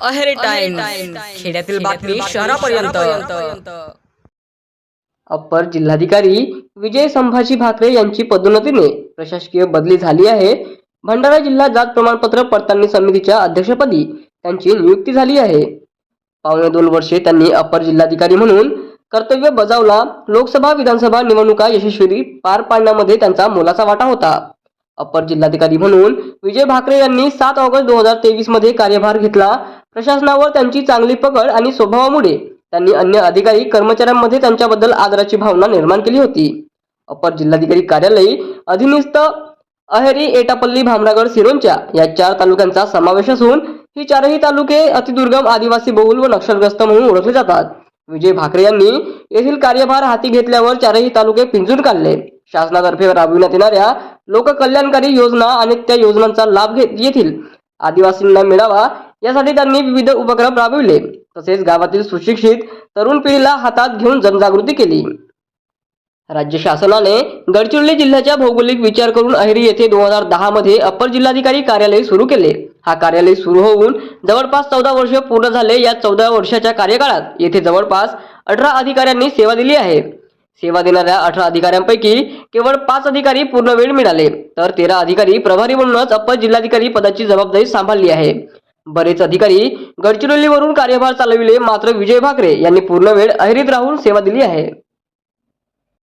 Aheri time खेड्यातील बातमी शहरापर्यंत. अप्पर जिल्हाधिकारी विजय संभाजी भाकरे यांची पदोन्नतीने प्रशासकीय बदली झाली आहे. भंडारा जिल्हा जात प्रमाणपत्र पडताळणी समितीच्या अध्यक्षपदी त्यांची नियुक्ती झाली आहे. पावणे दोन वर्षे त्यांनी अप्पर जिल्हाधिकारी म्हणून कर्तव्य बजावला. लोकसभा विधानसभा निवडणुका यशस्वी पार पाडण्यामध्ये त्यांचा मोलाचा वाटा होता. अप्पर जिल्हाधिकारी म्हणून विजय भाकरे यांनी सात ऑगस्ट दोन हजार तेवीसमध्ये कार्यभार घेतला. प्रशासनावर त्यांची चांगली पकड आणि स्वभावामुळे त्यांनी अन्य अधिकारी कर्मचाऱ्यांमध्ये त्यांच्याबद्दल आदराची भावना निर्माण केली होती. अपर जिल्हाधिकारी कार्यालय अधिनिस्त अहेरी एटापल्ली भामरागड सिरोंच्या या चार तालुक्यांचा समावेश असून ही चारही तालुके अतिदुर्गम आदिवासी बहुल व नक्षलग्रस्त म्हणून ओळखले जातात. विजय भाकरे यांनी येथील कार्यभार हाती घेतल्यावर चारही तालुके पिंजून काढले. शासनातर्फे राबविण्यात येणाऱ्या लोककल्याणकारी योजना आणि त्या योजनांचा लाभ घेत येथील आदिवासींना मिळावा यासाठी त्यांनी विविध उपक्रम राबविले. तसेच गावातील सुशिक्षित तरुण पिढीला हातात घेऊन जनजागृती केली. राज्य शासनाने गडचिरोली जिल्ह्याच्या भौगोलिक विचार करून अहेरी येथे दोन हजार दहा मध्ये अप्पर जिल्हाधिकारी कार्यालय सुरू केले. हा कार्यालय सुरू होऊन जवळपास चौदा वर्ष पूर्ण झाले या चौदा वर्षाच्या कार्यकाळात. येथे जवळपास अठरा अधिकाऱ्यांनी सेवा दिली आहे. सेवा देणाऱ्या अठरा अधिकाऱ्यांपैकी केवळ पाच अधिकारी पूर्ण वेळ मिळाले. तर तेरा अधिकारी प्रभारी म्हणूनच अप्पर जिल्हाधिकारी पदाची जबाबदारी सांभाळली आहे. बरेच अधिकारी गडचिरोलीवरून कार्यभार चालविले मात्र विजय भाकरे यांनी पूर्ण वेळ अहेरीत राहून सेवा दिली आहे.